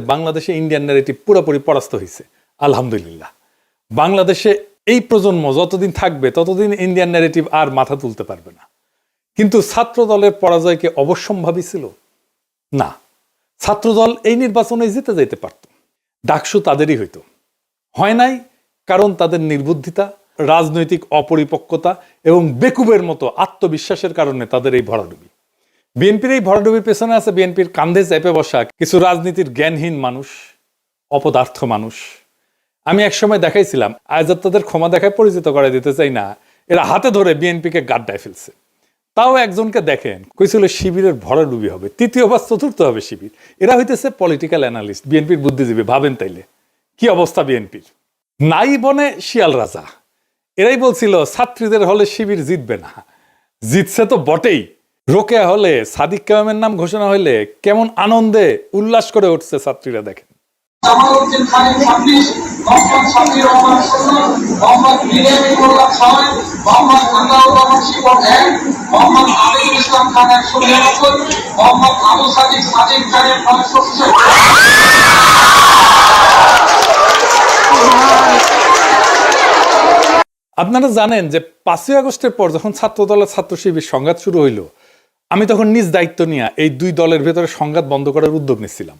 বাংলাদেশে Indian narrative পুরোপুরি পরাস্ত হয়েছে আলহামদুলিল্লাহ। বাংলাদেশে এই প্রজন্ম যতদিন থাকবে, ততদিন ইন্ডিয়ান ন্যারেটিভ আর মাথা তুলতে পারবে না। কিন্তু ছাত্র দলের পরাজয়কে অবশ্যম্ভাবী ছিল? না। ছাত্রদল এই নির্বাচনে জিতে যেতে পারত। ডাকসু তাদেরই হইতো। হয় নাই, কারণ তাদের নির্বুদ্ধিতা, রাজনৈতিক অপরিপক্কতা এবং বেকুবের মতো আত্মবিশ্বাসের কারণে তাদের এই ভরাডুবি। বিএনপির এই ভরাডুবির পেছনে আছে বিএনপির কান্ধে চেপে বসা কিছু রাজনীতির জ্ঞানহীন মানুষ, অপদার্থ মানুষ। আমি একসময় দেখাইছিলাম আজ তাদের ক্ষমা দেখায় পরিচিত করে দিতে চাই না, এরা হাতে ধরে বিএনপিকে গাড্ডায় ফেলছে। তাও একজনকে দেখেন, কইছিল শিবিরের ভরাডুবি হবে, তৃতীয় বা চতুর্থ হবে শিবির। এরা হইতেছে পলিটিক্যাল অ্যানালিস্ট বিএনপির বুদ্ধিজীবী, ভাবেন তাইলে। কি অবস্থা বিএনপির? নাই বনে শিয়াল রাজা। এরাই বলছিল, ছাত্রীদের হলে শিবির জিতবে না। জিতছে তো বটেই। রোকেয়া হলে সাদিক কালামের নাম ঘোষণা হইলে কেমন আনন্দে উল্লাস করে উঠছে ছাত্রীরা দেখেন। আপনারা জানেন যে পাঁচই আগস্টের পর যখন ছাত্রদলের ছাত্র শিবির সংঘাত শুরু হইল আমি তখন নিজ দায়িত্ব নিয়ে এই দুই দলের ভেতরে সংঘাত বন্ধ করার উদ্যোগ নিচ্ছিলাম।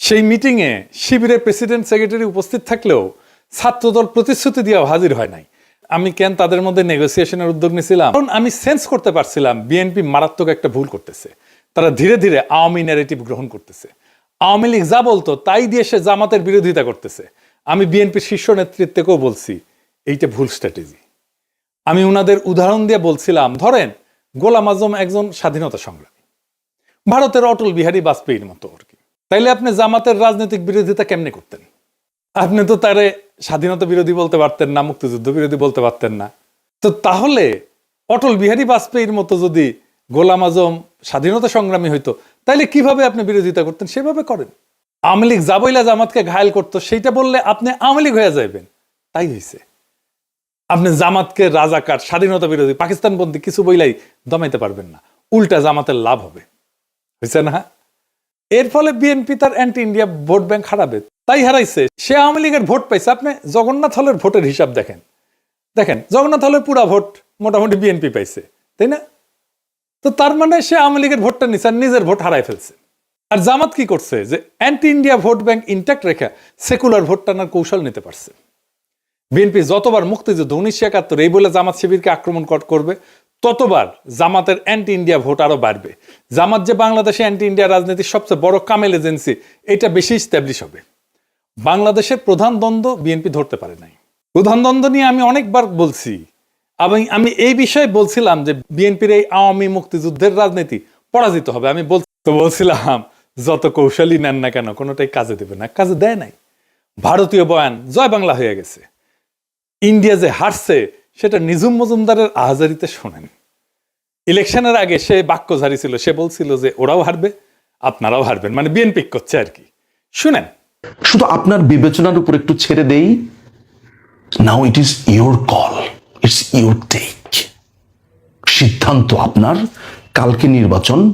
সেই মিটিংয়ে শিবিরের প্রেসিডেন্ট সেক্রেটারি উপস্থিত থাকলেও ছাত্রদল প্রতিশ্রুতি দিয়ে হাজির হয় নাই। আমি কেন তাদের মধ্যে নেগোসিয়েশনের উদ্যোগ নিয়েছিলাম কারণ আমি সেন্স করতে পারছিলাম বিএনপি মারাত্মক একটা ভুল করতেছে। তারা ধীরে ধীরে আওয়ামী ন্যারেটিভ গ্রহণ করতেছে। আওয়ামী লীগ যা বলতো তাই দিয়ে সে জামাতের বিরোধিতা করতেছে। আমি বিএনপির শীর্ষ নেতৃত্বকেও বলছি, এইটা ভুল স্ট্র্যাটেজি আমি উনাদের উদাহরণ দিয়ে বলছিলাম, ধরেন গোলাম আজম একজন স্বাধীনতা সংগ্রামী। ভারতের অটল বিহারী বাজপেয়ীর মতো আর কি। তাইলে আপনি জামাতের রাজনৈতিক বিরোধিতা কেমনে করতেন? আপনি তো তারে স্বাধীনতা বিরোধী বলতে পারতেন না, মুক্তিযুদ্ধ বিরোধী বলতে পারতেন না। তো তাহলে অটল বিহারী বাজপেয়ীর মতো যদি গোলাম আজম স্বাধীনতা সংগ্রামী হইতো, তাইলে কীভাবে আপনি বিরোধিতা করতেন? সেভাবে করেন। আওয়ামী লীগ জাবইলা জামাতকে ঘায়ল করতো, সেইটা বললে আপনি আওয়ামী লীগ হয়ে যাবেন তাই হয়েছে আপনি জামাতকে রাজাকার, স্বাধীনতা বিরোধী, পাকিস্তানপন্থী কিছু বইলাই দমাইতে পারবেন না। উল্টা জামাতের লাভ হবে। হয়েছে না? এর ফলে বিএনপি তার অ্যান্টি ইন্ডিয়া ভোট ব্যাংক হারাবে। তাই হারাইছে। সে আওয়ামী লীগের ভোট পাইছে। আপনি জগন্নাথ হলের ভোটের হিসাব দেখেন। দেখেন, জগন্নাথ হলের পুরা ভোট মোটামুটি বিএনপি পাইছে। তাই না? তো তার মানে সে আওয়ামী লীগের ভোটটা নিছে নিজের ভোট হারাই ফেলছে। আর জামাত কি করছে? যে anti India vote bank intact রেখে সেকুলার ভোট টানার কৌশল নিতে পারছে। বিএনপি যতবার মুক্তিযুদ্ধ, উনিশশো একাত্তর, এই বলে জামাত শিবিরকে আক্রমণ কর- করবে, ততবার জামাতের অ্যান্টি ইন্ডিয়া ভোট আরও বাড়বে। জামাত যে বাংলাদেশে অ্যান্টি ইন্ডিয়া রাজনীতির সবচেয়ে বড় কামেল এজেন্সি এটা বেশি স্ট্যাবলিশ হবে। বাংলাদেশের প্রধান দ্বন্দ্ব বিএনপি ধরতে পারে নাই। প্রধান দ্বন্দ্ব নিয়ে আমি অনেকবার বলছি, এবং আমি এই বিষয়ে বলছিলাম যে বিএনপির এই আওয়ামী মুক্তিযুদ্ধের রাজনীতি পরাজিত হবে। আমি বল তো বলছিলাম, যত কৌশলী নেন না কেন, কোনোটাই কাজে দেবে না, কাজে দেয় নাই। ভারতীয় বয়ান, জয় বাংলা হয়ে গেছে। ইন্ডিয়া যে হারছে, সেটা নিজুম মজুমদারের আহাজারিতে শোনেন। ইলেকশনের আগে সে বাক্য ঝাড়ি ছিল সে বলছিল যে ওরাও হারবে, আপনারাও হারবেন। মানে বিএনপি করছে আর কি। শুনেন। শুধু আপনার বিবেচনার উপর একটু ছেড়ে দেই। Now it is your call it's your take সিদ্ধান্ত আপনার। কালকে নির্বাচন,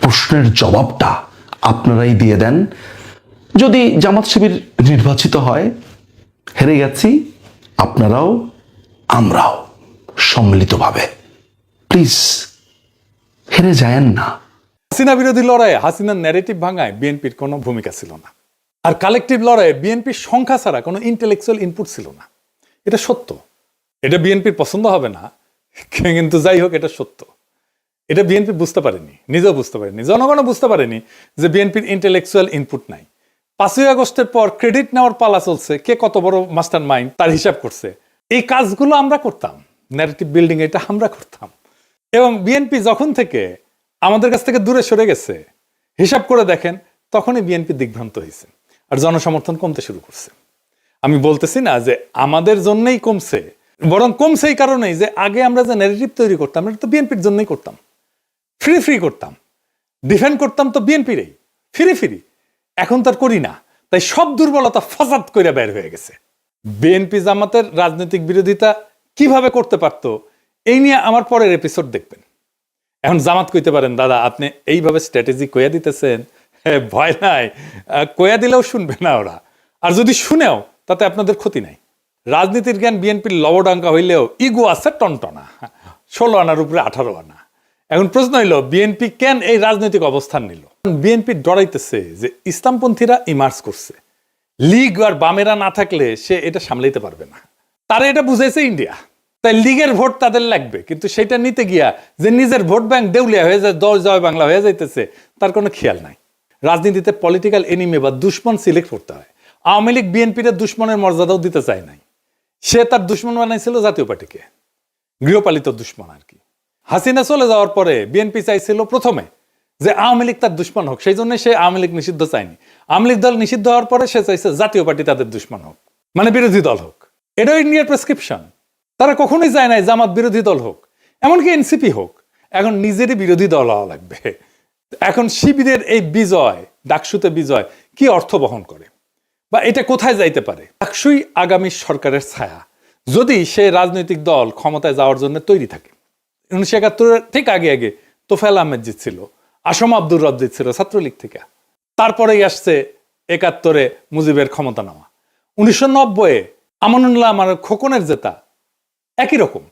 প্রশ্নের জবাবটা আপনারাই দিয়ে দেন। যদি জামাত শিবির নির্বাচিত হয়, হেরে গেছি। আপনারাও, আমরাও সম্মিলিতভাবে। প্লিজ হেরে যায়েন না। হাসিনা বিরোধী লড়াইয়ে হাসিনার ন্যারেটিভ ভাঙায় বিএনপির কোনো ভূমিকা ছিল না। আর কালেকটিভ লড়াইয়ে বিএনপির সংখ্যা ছাড়া কোনো ইন্টেলেকচুয়াল ইনপুট ছিল না। এটা সত্য। এটা বিএনপির পছন্দ হবে না, কিন্তু যাই হোক, এটা সত্য। এটা বিএনপি বুঝতে পারেনি, নিজেও বুঝতে পারেনি, জনগণও বুঝতে পারেনি যে বিএনপির ইন্টেলেকচুয়াল ইনপুট নাই। পাঁচই আগস্টের পর ক্রেডিট নেওয়ার পালা চলছে। কে কত বড় মাস্টার মাইন্ড তার হিসাব করছে। এই কাজগুলো আমরা করতাম। ন্যারেটিভ বিল্ডিং এটা আমরা করতাম। এবং বিএনপি যখন থেকে আমাদের কাছ থেকে দূরে সরে গেছে, হিসাব করে দেখেন, তখনই বিএনপি দিগ্ভ্রান্ত হয়েছে আর জনসমর্থন কমতে শুরু করছে। আমি বলতেছি না যে আমাদের জন্যই কমছে, বরং কমছে এই কারণেই যে আগে আমরা যে ন্যারেটিভ তৈরি করতাম, এটা তো বিএনপির জন্যই করতাম। ফ্রি ফ্রি করতাম। ডিফেন্ড করতাম তো বিএনপিরই ফিরি ফিরি এখন তার করি না। তাই সব দুর্বলতা ফসাদ করে বের হয়ে গেছে। বিএনপি জামাতের রাজনৈতিক বিরোধিতা কীভাবে করতে পারতো, এই নিয়ে আমার পরের এপিসোড দেখবেন। এখন জামাত কইতে পারেন, দাদা, আপনি এইভাবে স্ট্র্যাটেজি কইয়া দিতেছেন? ভয় নাই। কয়া দিলেও শুনবে না ওরা। আর যদি শুনেও, তাতে আপনাদের ক্ষতি নাই। রাজনীতির জ্ঞান বিএনপির লবডাঙ্কা হইলেও ইগো আছে টনটনা। ষোলো আনার উপরে আঠারো আনা। এখন প্রশ্ন হইল বিএনপি কেন এই রাজনৈতিক অবস্থান নিল? বিএনপি ডরাইতেছে যে ইসলামপন্থীরা ইমার্স করছে। লীগ আর বামেরা না থাকলে সে এটা সামলাইতে পারবে না। তারা এটা বুঝাইছে ইন্ডিয়া তাই লীগের ভোট তাদের লাগবে। কিন্তু সেটা নিতে গিয়া যে নিজের ভোট ব্যাংক দেউলিয়া হয়ে যায় দল জয় বাংলা হয়ে যাইতেছে, তার কোনো খেয়াল নাই। রাজনীতিতে পলিটিক্যাল এনিমি বা দুশ্মন সিলেক্ট করতে হয়। আওয়ামী লীগ বিএনপির দুশ্মনের মর্যাদাও দিতে চায় নাই। সে তার দুশ্মন বানাইছিল জাতীয় পার্টিকে। গৃহপালিত দুশ্মন আর কি। হাসিনা চলে যাওয়ার পরে বিএনপি চাইছিল প্রথমে যে আওয়ামী লীগ তার দুশ্মন হোক, সেই জন্য সে আওয়ামী লীগ নিষিদ্ধ চায়নি। আওয়ামী লীগ দল নিষিদ্ধ হওয়ার পরে সে চাইছে জাতীয় পার্টি তাদের দুশ্মন হোক মানে বিরোধী দল হোক। এটাও ইন্ডিয়ার প্রেসক্রিপশন তারা কখনোই চায় নাই জামাত বিরোধী দল হোক, এমনকি এনসিপি হোক। এখন নিজেরই বিরোধী দল হওয়া লাগবে। এখন শিবিরের এই বিজয়, ডাকসুতে বিজয়, কি অর্থ বহন করে? বা এটা কোথায় যাইতে পারে? ডাকসুই আগামী সরকারের ছায়া। যদি সে রাজনৈতিক দল ক্ষমতায় যাওয়ার জন্য তৈরি থাকে উনিশশো একাত্তরের ঠিক আগে আগে তোফায়েল আহমেদ জিতছিল আসম আব্দুর রব জিতছিল ছাত্রলীগ থেকে, তারপরেই আসছে একাত্তরে মুজিবের ক্ষমতা নেওয়া উনিশশো নব্বইয়ে আমানুল্লাহ আমার খোকনের জেতা, একই রকম।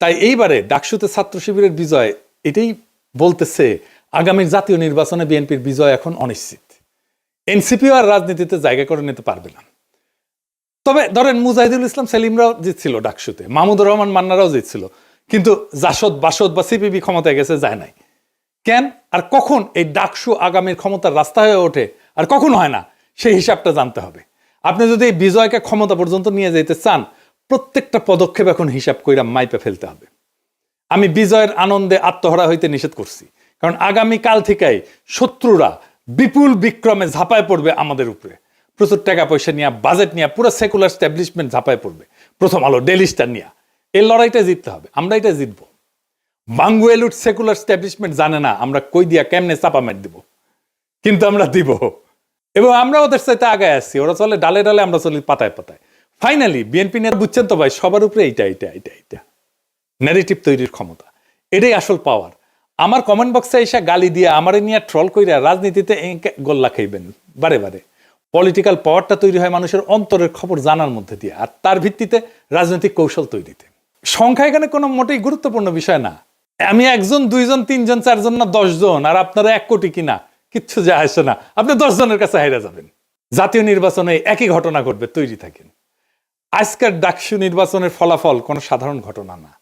তাই এইবারে ডাকসুতে ছাত্র শিবিরের বিজয়, এটাই বলতেছে আগামী জাতীয় নির্বাচনে বিএনপির বিজয় এখন অনিশ্চিত। এনসিপিও আর রাজনীতিতে জায়গা করে নিতে পারবে না। তবে ধরেন মুজাহিদুল ইসলাম সেলিমরাও জিতছিল ডাকসুতে, মাহমুদুর রহমান মান্নারাও জিতছিল কিন্তু জাসদ, বাসদ বা সিপিবি ক্ষমতায় গেছে, যায় নাই। কেন? আর কখন এই ডাকসু আগামীর ক্ষমতার রাস্তা হয়ে ওঠে? আর কখন হয় না? সেই হিসাবটা জানতে হবে। আপনি যদি এই বিজয়কে ক্ষমতা পর্যন্ত নিয়ে যেতে চান, প্রত্যেকটা পদক্ষেপ এখন হিসাব কইরা মাইপে ফেলতে হবে। আমি বিজয়ের আনন্দে আত্মহারা হইতে নিষেধ করছি। কারণ আগামী কাল থেকেই শত্রুরা বিপুল বিক্রমে ঝাঁপায় পড়বে আমাদের উপরে। প্রচুর টাকা পয়সা নিয়ে বাজেট নিয়ে পুরো সেকুলার স্ট্যাবলিশমেন্ট ঝাঁপায় পড়বে। প্রথম আলো ডেলি স্টার নিয়ে। এই লড়াইটা জিততে হবে, আমরা এটা জিতবো। বাঙ্গুয়েলুট সেকুলার স্ট্যাবলিশমেন্ট জানে না, আমরা কই দিয়া কেমনে চাপা মেট দিব, কিন্তু আমরা দিব। এবং আমরা ওদের সাথে আগায় আসছি ওরা চলে ডালে ডালে, আমরা চলি পাতায় পাতায়। ফাইনালি বিএনপি নিয়ে বুঝছেন তো ভাই, সবার উপরে এইটা এইটা এইটা এইটা। ন্যারেটিভ তৈরির ক্ষমতা, এটাই আসল পাওয়ার আমার কমেন্ট বক্সে এসে গালি দিয়ে, আমারে নিয়ে ট্রল কইরা রাজনীতিতে গোল্লা খাইবেন, বারে বারে। পলিটিক্যাল পাওয়ারটা তৈরি হয় মানুষের অন্তরের খবর জানার মধ্যে দিয়ে, আর তার ভিত্তিতে রাজনৈতিক কৌশল তৈরিতে। সংখ্যা এখানে কোনো মোটেই গুরুত্বপূর্ণ বিষয় না। আমি একজন, দুইজন, তিনজন, চারজন না দশজন, আর আপনারা এক কোটি কিনা, কিচ্ছু যায় আসে না। আপনি দশ জনের কাছে হাইরা যাবেন। জাতীয় নির্বাচনে একই ঘটনা ঘটবে, তৈরি থাকেন। আজকের ডাকসু নির্বাচনের ফলাফল কোনো সাধারণ ঘটনা না।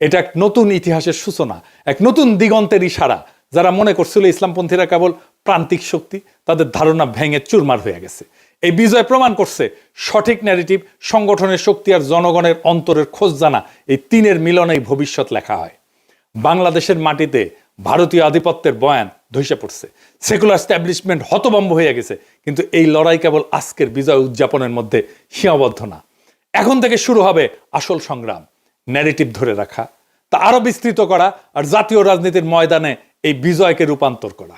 এটা এক নতুন ইতিহাসের সূচনা, এক নতুন দিগন্তের ইশারা। যারা মনে করছিল ইসলামপন্থীরা কেবল প্রান্তিক শক্তি, তাদের ধারণা ভেঙে চুরমার হয়ে গেছে। এই বিজয় প্রমাণ করছে সঠিক ন্যারেটিভ সংগঠনের শক্তি আর জনগণের অন্তরের খোঁজ জানা এই তিনের মিলনেই ভবিষ্যৎ লেখা হয়। বাংলাদেশের মাটিতে ভারতীয় আধিপত্যের বয়ান ধসে পড়ছে। সেকুলার স্ট্যাবলিশমেন্ট হতবম্ব হয়ে গেছে, কিন্তু এই লড়াই কেবল আজকের বিজয় উদযাপনের মধ্যে সীমাবদ্ধ না। এখন থেকে শুরু হবে আসল সংগ্রাম ন্যারেটিভ ধরে রাখা, তা আরও বিস্তৃত করা আর জাতীয় রাজনীতির ময়দানে এই বিজয়কে রূপান্তর করা।